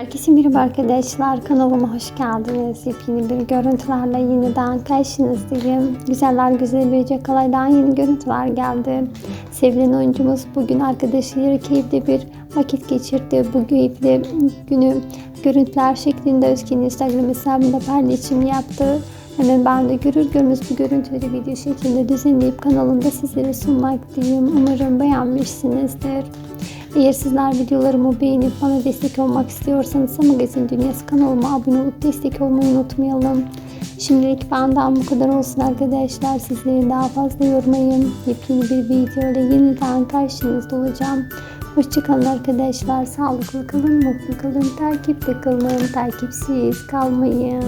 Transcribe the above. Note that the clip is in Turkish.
Herkese merhaba arkadaşlar. Kanalıma hoş geldiniz. Yepyeni bir görüntülerle yeniden karşınızdayım. Güzeller güzel bir Cakalay'dan yeni görüntüler geldi. Sevilen oyuncumuz bugün arkadaşıyla keyifli bir vakit geçirdi. Bu keyifli günü görüntüler şeklinde Özge'nin Instagram hesabında paylaşım yaptı. Hemen ben de görür görmez bu görüntüleri video şeklinde düzenleyip kanalımda sizlere sunmaktayım. Umarım beğenmişsinizdir. Eğer sizler videolarımı beğenip bana destek olmak istiyorsanız Magazin Dünyası kanalıma abone olup destek olmayı unutmayalım. Şimdilik benden bu kadar olsun arkadaşlar. Sizleri daha fazla yormayın. Yepyeni bir video ile yeniden karşınızda olacağım. Hoşçakalın arkadaşlar. Sağlıklı kalın, mutlu kalın, takipte kalın, takipsiz kalmayın.